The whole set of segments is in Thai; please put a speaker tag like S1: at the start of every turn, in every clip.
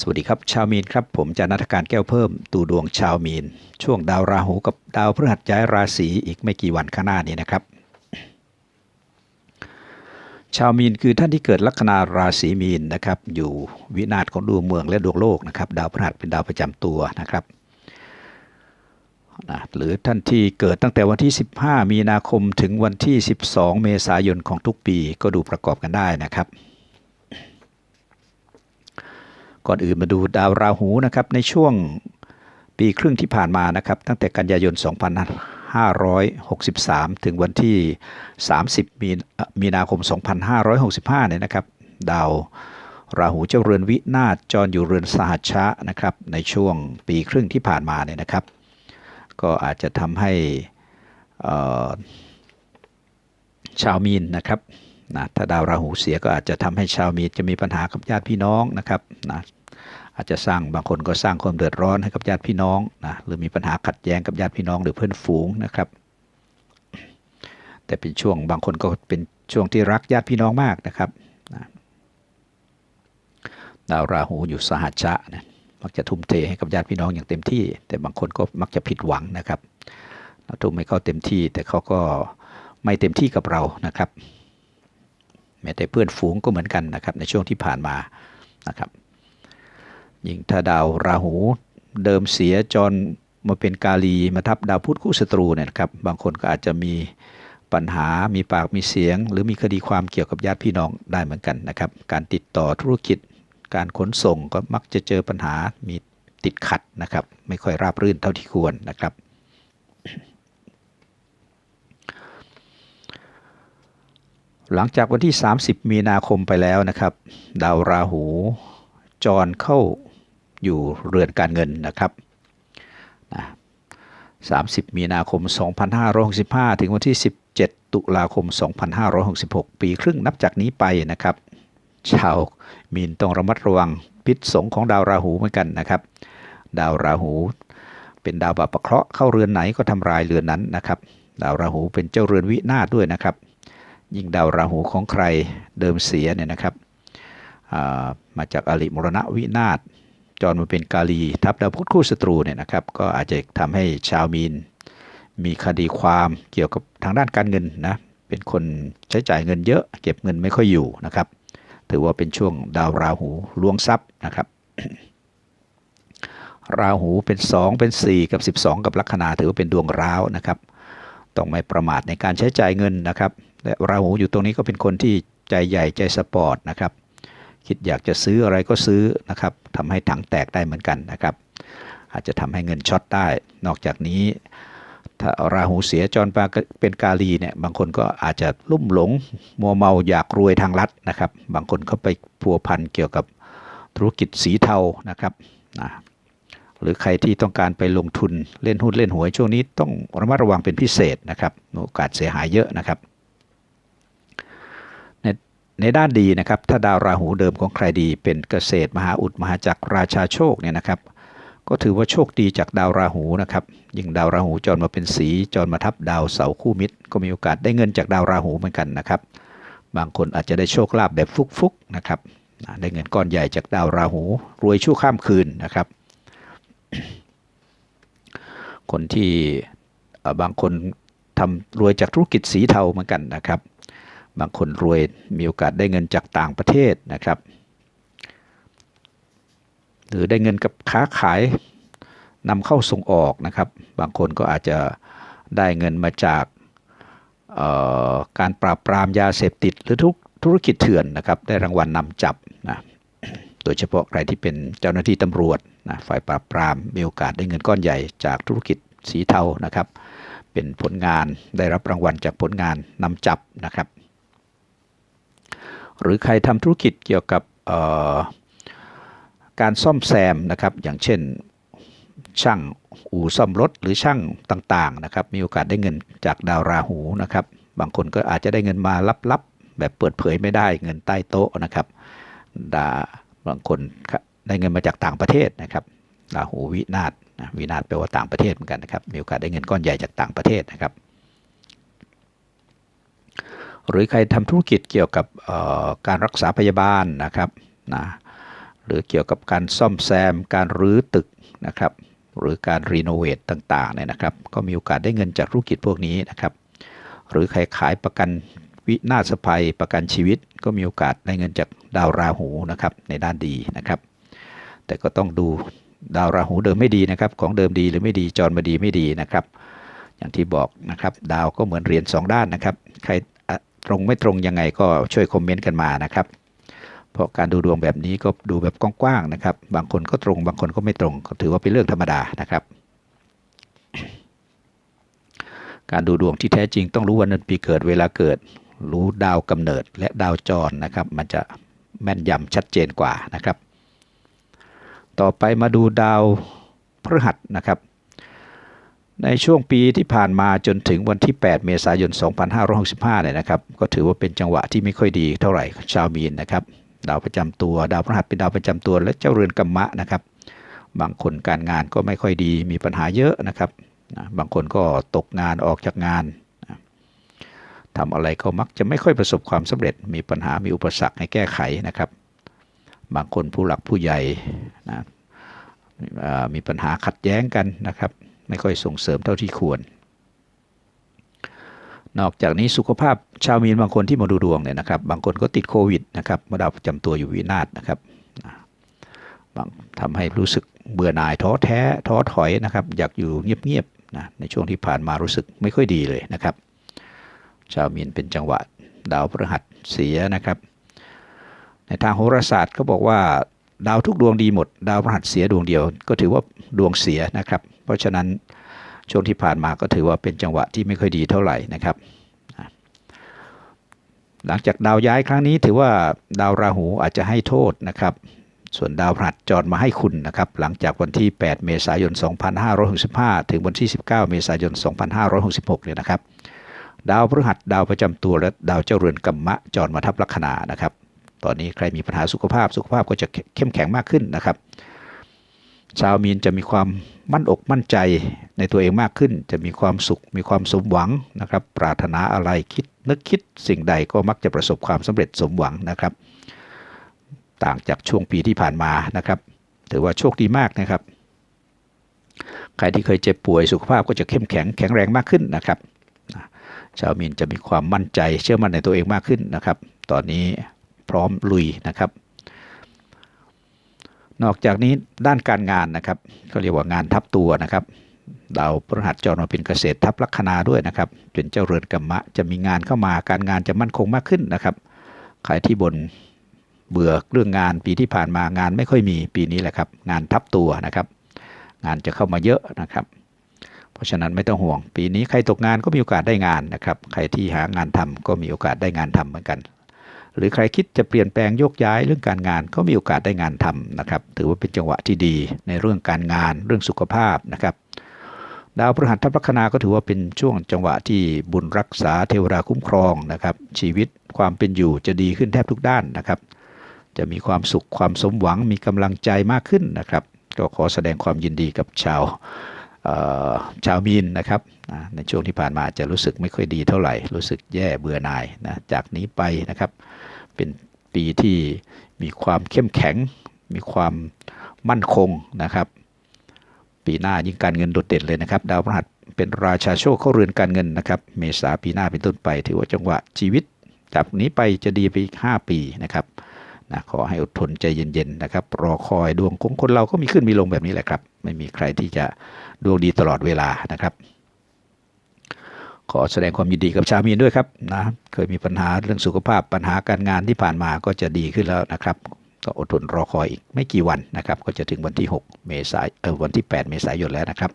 S1: สวัสดีครับ ชาวมีนครับ ผมจะนัทการแก้วเพิ่มตูดวงชาวมีน ช่วงดาวราหูกับดาวพฤหัสย้ายราศีอีกไม่กี่วันข้างหน้านี้นะครับ ชาวมีนคือท่านที่เกิดลัคนาราศีมีนนะครับ อยู่วินาศของดวงเมืองและดวงโลกนะครับดาวพฤหัสเป็นดาวประจำตัวนะครับนะหรือท่านที่เกิดตั้งแต่วันที่ 15 มีนาคมถึงวันที่ 12 เมษายนของทุกปีก็ดูประกอบกันได้นะครับ ก่อนอื่นมาดูดาวราหูนะครับในช่วงปีครึ่งที่ผ่านมานะครับตั้งแต่กันยายน 2563 ถึงวันที่ 30 มีมีนาคม 2565 เนี่ยนะครับ ดาวราหูเจ้าเรือนวินาศจรอยู่เรือนสหัชชะนะครับในช่วงปีครึ่งที่ผ่านมาเนี่ยนะครับ ก็อาจจะทำให้ชาวมีนนะครับนะถ้าดาวราหูเสียก็อาจจะทำให้ชาวมีนจะมีปัญหากับญาติพี่น้องนะครับนะ อาจจะสร้างบางคนก็สร้างความเดือดร้อนให้กับญาติพี่น้องนะหรือมีปัญหาขัดแย้งกับญาติพี่น้องหรือเพื่อนฝูงนะครับ แต่เป็นช่วงบางคนก็เป็นช่วงที่รักญาติพี่น้องมากนะครับดาวราหูอยู่สหัชชะนะมักจะทุ่มเทให้กับญาติพี่น้องอย่างเต็มที่ แต่บางคนก็มักจะผิดหวังนะครับเราทุ่มให้เขาเต็มที่ แต่เขาก็ไม่เต็มที่กับเรานะครับ แม้แต่เพื่อนฝูงก็เหมือนกันนะครับ ในช่วงที่ผ่านมานะครับ ยิ่งถ้าดาวราหูเดิมเสียจรมาเป็นกาลีมาทับดาวพุธคู่ศัตรูเนี่ยนะครับบางคนก็อาจจะมีปัญหามีปากมีเสียง หรือมีคดีความเกี่ยวกับญาติพี่น้องได้เหมือนกันนะครับ การติดต่อธุรกิจ การขนส่งก็มักจะเจอปัญหามีติดขัดนะครับ ไม่ค่อยราบรื่นเท่าที่ควรนะครับ หลังจากวันที่ 30 มีนาคมไปแล้วนะครับ ดาวราหูจรเข้า อยู่เรือนการเงินนะครับนะ30 มีนาคม 2565 ถึงวันที่ 17 ตุลาคม 2566 ปีครึ่งนับจากนี้ไปนะครับ ชาวมีนต้องระมัดระวังพิษสงของดาวราหูเหมือนกันนะครับ ดาวราหูเป็นดาวบาปะเคราะห์เข้าเรือนไหนก็ทำลายเรือนนั้นนะครับ ดาวราหูเป็นเจ้าเรือนวินาศด้วยนะครับ ยิ่งดาวราหูของใครเดิมเสียเนี่ยนะครับ มาจากอริมรณะวินาศ จรมาเป็นกาลี ทับดาวพุธคู่ศัตรูเนี่ยนะครับ ก็อาจจะทำให้ชาวมีน มีคดีความเกี่ยวกับทางด้านการเงินนะ เป็นคนใช้จ่ายเงินเยอะ เก็บเงินไม่ค่อยอยู่นะครับ ถือว่าเป็นช่วงดาวราหูล้วงทรัพย์นะครับ ราหูเป็น 2 เป็น 4 กับ 12 กับลัคนาถือว่าเป็นดวงร้าวนะครับต้องไม่ประมาทในการใช้จ่ายเงินนะครับและราหูอยู่ตรงนี้ก็เป็นคนที่ใจใหญ่ใจสปอร์ตนะครับ คิดอยากจะซื้ออะไรก็ซื้อนะครับทำให้ถังแตกได้เหมือนกันนะครับ อาจจะทำให้เงินช็อตได้ นอกจากนี้ถ้าราหูเสียจรปาเป็นกาลีเนี่ยบางคนก็อาจจะลุ่มหลงมัวเมาอยากรวยทางลัดนะครับ บางคนเขาไปพัวพันเกี่ยวกับธุรกิจสีเทานะครับนะหรือใครที่ต้องการไปลงทุนเล่นหุ้นเล่นหวยช่วงนี้ต้องระมัดระวังเป็นพิเศษนะครับโอกาสเสียหายเยอะนะครับ ในด้านดีนะครับ ถ้าดาวราหูเดิมของใครดีเป็นเกษตรมหาอุดมหาจักรราชาโชคเนี่ยนะครับ ก็ถือว่าโชคดีจากดาวราหูนะครับ ยิ่งดาวราหูจรมาเป็นสีจรมาทับดาวเสาคู่มิตร ก็มีโอกาสได้เงินจากดาวราหูเหมือนกันนะครับ บางคนอาจจะได้โชคลาภแบบฟุกๆนะครับได้เงินก้อนใหญ่จากดาวราหู รวยชั่วข้ามคืนนะครับ คนที่บางคนทำรวยจากธุรกิจสีเทาเหมือนกันนะครับ บางคนรวยมีโอกาสได้เงินจากต่างประเทศนะครับ หรือได้เงินกับค้าขายนำเข้าส่งออกนะครับ บางคนก็อาจจะได้เงินมาจากการปราบปรามยาเสพติดหรือทุกธุรกิจเถื่อนนะครับได้รางวัลนนำจับนะโดยเฉพาะใครที่เป็นเจ้าหน้าที่ตำรวจนะฝ่ายปราบปรามมีโอกาสได้เงินก้อนใหญ่จากธุรกิจสีเทานะครับ เป็นผลงานได้รับรางวัลจากผลงานนำจับนะครับ หรือใครทำธุรกิจเกี่ยวกับการซ่อมแซมนะครับ อย่างเช่นช่างอู่ซ่อมรถหรือช่างต่างๆนะครับ มีโอกาสได้เงินจากดาวราหูนะครับ บางคนก็อาจจะได้เงินมาลับๆ แบบเปิดเผยไม่ได้เงินใต้โต๊ะนะครับดาบางคนได้เงินมาจากต่างประเทศนะครับราหูวินาศนะวินาศแปลว่าต่างประเทศเหมือนกันนะครับ มีโอกาสได้เงินก้อนใหญ่จากต่างประเทศนะครับ หรือใครทำธุรกิจเกี่ยวกับการรักษาพยาบาลนะครับนะหรือเกี่ยวกับการซ่อมแซม การรื้อตึกนะครับ หรือการรีโนเวทต่างๆเนี่ยนะครับ ก็มีโอกาสได้เงินจากธุรกิจพวกนี้นะครับ หรือใครขายประกันวินาศภัยประกันชีวิต ก็มีโอกาสได้เงินจากดาวราหูนะครับในด้านดีนะครับ แต่ก็ต้องดูดาวราหูเดิมไม่ดีนะครับ ของเดิมดีหรือไม่ดีจรมาดีไม่ดีนะครับ อย่างที่บอกนะครับ ดาวก็เหมือนเหรียญสองด้านนะครับ ใคร ตรงไม่ตรงยังไงก็ช่วยคอมเมนต์กันมานะครับเพราะการดูดวงแบบนี้ก็ดูแบบกว้างๆนะครับ บางคนก็ตรง บางคนก็ไม่ตรงก็ถือว่าเป็นเรื่องธรรมดานะครับ การดูดวงที่แท้จริงต้องรู้วันเดือนปีเกิดเวลาเกิด รู้ดาวกำเนิดและดาวจรนะครับ มันจะแม่นยำชัดเจนกว่านะครับ ต่อไปมาดูดาวพฤหัสนะครับ ในช่วงปีที่ผ่านมาจนถึงวันที่ 8 เมษายน 2565 เนี่ยนะครับ ก็ถือว่าเป็นจังหวะที่ไม่ค่อยดีเท่าไหร่ชาวมีนนะครับ ดาวประจำตัว ดาวพฤหัสเป็นดาวประจำตัว และเจ้าเรือนกัมมะนะครับ บางคนการงานก็ไม่ค่อยดี มีปัญหาเยอะนะครับ บางคนก็ตกงานออกจากงานนะทำอะไรก็มักจะไม่ค่อยประสบความสำเร็จ มีปัญหา มีอุปสรรคให้แก้ไขนะครับ บางคนผู้หลักผู้ใหญ่นะมีปัญหาขัดแย้งกันนะครับ ไม่ค่อยส่งเสริมเท่าที่ควร นอกจากนี้สุขภาพชาวมีนบางคนที่มาดูดวงเนี่ยนะครับ บางคนก็ติดโควิดนะครับมาดาวประจำตัวอยู่วินาศนะครับบางทำให้รู้สึกเบื่อหน่ายท้อแท้ท้อถอยนะครับ อยากอยู่เงียบๆนะในช่วงที่ผ่านมารู้สึกไม่ค่อยดีเลยนะครับ ชาวมีนเป็นจังหวะดาวพฤหัสเสียนะครับ ในทางโหราศาสตร์ก็บอกว่าดาวทุกดวงดีหมด ดาวพฤหัสเสียดวงเดียว ก็ถือว่าดวงเสียนะครับ เพราะฉะนั้นช่วงที่ผ่านมาก็ถือว่าเป็นจังหวะที่ไม่ค่อยดีเท่าไหร่นะครับหลังจากดาวย้ายครั้งนี้ถือว่าดาวราหูอาจจะให้โทษนะครับ ส่วนดาวพฤหัสจรมาให้คุณนะครับ หลังจากวันที่ 8 เมษายน 2565 ถึงวันที่ 19 เมษายน 2566 เนี่ยนะครับ ดาวพฤหัสดาวประจำตัวและดาวเจ้าเรือนกัมมะจรมาทับลัคนานะครับ ตอนนี้ใครมีปัญหาสุขภาพสุขภาพก็จะเข้มแข็งมากขึ้นนะครับ ชาวมีนจะมีความมั่นอกมั่นใจในตัวเองมากขึ้น จะมีความสุข มีความสมหวังนะครับ ปรารถนาอะไรคิดนึกคิดสิ่งใดก็มักจะประสบความสำเร็จสมหวังนะครับ ต่างจากช่วงปีที่ผ่านมานะครับ ถือว่าโชคดีมากนะครับ ใครที่เคยเจ็บป่วยสุขภาพก็จะเข้มแข็งแข็งแรงมากขึ้นนะครับชาวมีนจะมีความมั่นใจเชื่อมั่นในตัวเองมากขึ้นนะครับ ตอนนี้พร้อมลุยนะครับ นอกจากนี้ด้านการงานนะครับเขาเรียกว่างานทับตัวนะครับดาวพฤหัสจรมาเป็นเกษตรทับลัคนาด้วยนะครับเป็นเจ้าเรือนกัมมะจะมีงานเข้ามาการงานจะมั่นคงมากขึ้นนะครับใครที่บนเบื่อเรื่องงานปีที่ผ่านมางานไม่ค่อยมีปีนี้แหละครับ งานทับตัวนะครับ งานจะเข้ามาเยอะนะครับ เพราะฉะนั้นไม่ต้องห่วง ปีนี้ใครตกงานก็มีโอกาสได้งานนะครับ ใครที่หางานทำก็มีโอกาสได้งานทำเหมือนกัน หรือใครคิดจะเปลี่ยนแปลงโยกย้ายเรื่องการงานก็มีโอกาสได้งานทำนะครับ ถือว่าเป็นจังหวะที่ดีในเรื่องการงานเรื่องสุขภาพนะครับ ดาวพฤหัสทับลัคนาก็ถือว่าเป็นช่วงจังหวะที่บุญรักษาเทวดาคุ้มครองนะครับ ชีวิตความเป็นอยู่จะดีขึ้นแทบทุกด้านนะครับ จะมีความสุขความสมหวังมีกำลังใจมากขึ้นนะครับ ก็ขอแสดงความยินดีกับชาว ชาวมีนนะครับนะในช่วงที่ผ่านมาจะรู้สึกไม่ค่อยดีเท่าไหร่ รู้สึกแย่เบื่อหน่ายนะจากนี้ไปนะครับ เป็นปีที่มีความเข้มแข็ง มีความมั่นคงนะครับ ปีหน้ายิ่งการเงินโดดเด่นเลยนะครับ ดาวพฤหัสเป็นราชาโชคเข้าเรือนการเงินนะครับ เมษาปีหน้าเป็นต้นไป ถือว่าจังหวะชีวิตจากนี้ไปจะดีไปอีก5ปีนะครับ นะขอให้อดทนใจเย็นๆนะครับ รอคอยดวงของคนเราก็มีขึ้นมีลงแบบนี้แหละครับ ไม่มีใครที่จะดวงดีตลอดเวลานะครับ ขอแสดงความยินดีกับชาวมีนด้วยครับนะเคยมีปัญหาเรื่องสุขภาพปัญหาการงานที่ผ่านมาก็จะดีขึ้นแล้วนะครับก็อดทนรอคอยอีกไม่กี่วันนะครับ ก็จะถึงวันที่ 6 เมษายนเออวันที่ 8 เมษายนแล้วนะครับ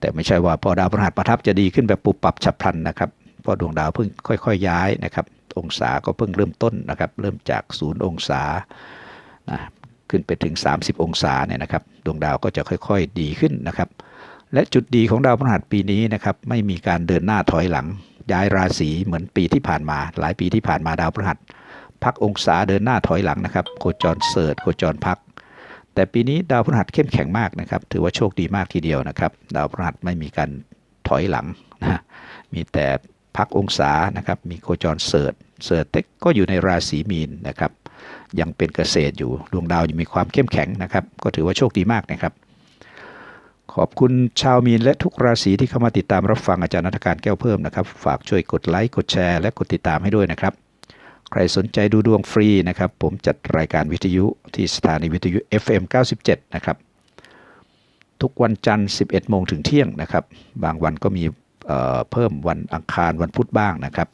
S1: แต่ไม่ใช่ว่าพอดาวพฤหัสประทับจะดีขึ้นแบบปุบปับฉับพลันนะครับเพราะดวงดาวเพิ่งค่อย ๆ ย้ายนะครับ องศาก็เพิ่งเริ่มต้นนะครับ เริ่มจากศูนย์องศานะขึ้นไปถึง 30 องศาเนี่ยนะครับ ดวงดาวก็จะค่อยๆดีขึ้นนะครับ และจุดดีของดาวพฤหัสปีนี้นะครับไม่มีการเดินหน้าถอยหลัง ย้ายราศีเหมือนปีที่ผ่านมา หลายปีที่ผ่านมาดาวพฤหัสพักองศาเดินหน้าถอยหลังนะครับ โคจรเสิร์ชโคจรพัก แต่ปีนี้ดาวพฤหัสเข้มแข็งมากนะครับ ถือว่าโชคดีมากทีเดียวนะครับ ดาวพฤหัสไม่มีการถอยหลังนะมีแต่ พักองศานะครับมีโคจรเสิร์ชเสิร์ชเต็กก็อยู่ในราศีมีนนะครับยังเป็นเกษตรอยู่ดวงดาวยังมีความเข้มแข็งนะครับ ก็ถือว่าโชคดีมากนะครับ ขอบคุณชาวมีนและทุกราศีที่เข้ามาติดตามรับฟังอาจารย์นัฐการแก้วเพิ่มนะครับ ฝากช่วยกดไลค์กดแชร์และกดติดตามให้ด้วยนะครับ ใครสนใจดูดวงฟรีนะครับ ผมจัดรายการวิทยุที่สถานีวิทยุ FM 97 นะครับ ทุกวันจันทร์ 11 โมงถึงเที่ยงนะครับ บางวันก็มี เเพิ่มวันอังคารวันพุธบ้างนะครับ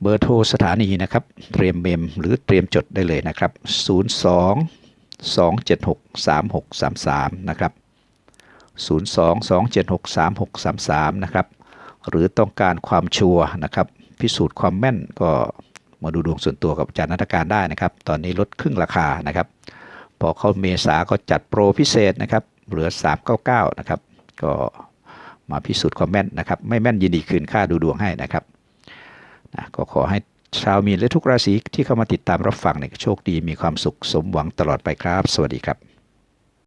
S1: เบอร์โทรสถานีนะครับ เตรียมเมมหรือเตรียมจดได้เลยนะครับ 02 276 3633 นะครับ 02 276 3633 นะครับ หรือต้องการความชัวร์นะครับ พิสูจน์ความแม่นก็มาดูดวงส่วนตัวกับอาจารย์นัฐการได้นะครับ ตอนนี้ลดครึ่งราคานะครับ พอเข้าเมษาก็จัดโปรพิเศษนะครับ เหลือ 399 นะครับ ก็มาพิสูจน์ความแม่นนะครับ ไม่แม่นยินดีคืนค่าดูดวงให้นะครับนะก็ขอให้ชาวมีนและทุกราศีที่เข้ามาติดตามรับฟังเนี่ยโชคดีมีความสุขสมหวังตลอดไปครับ สวัสดีครับ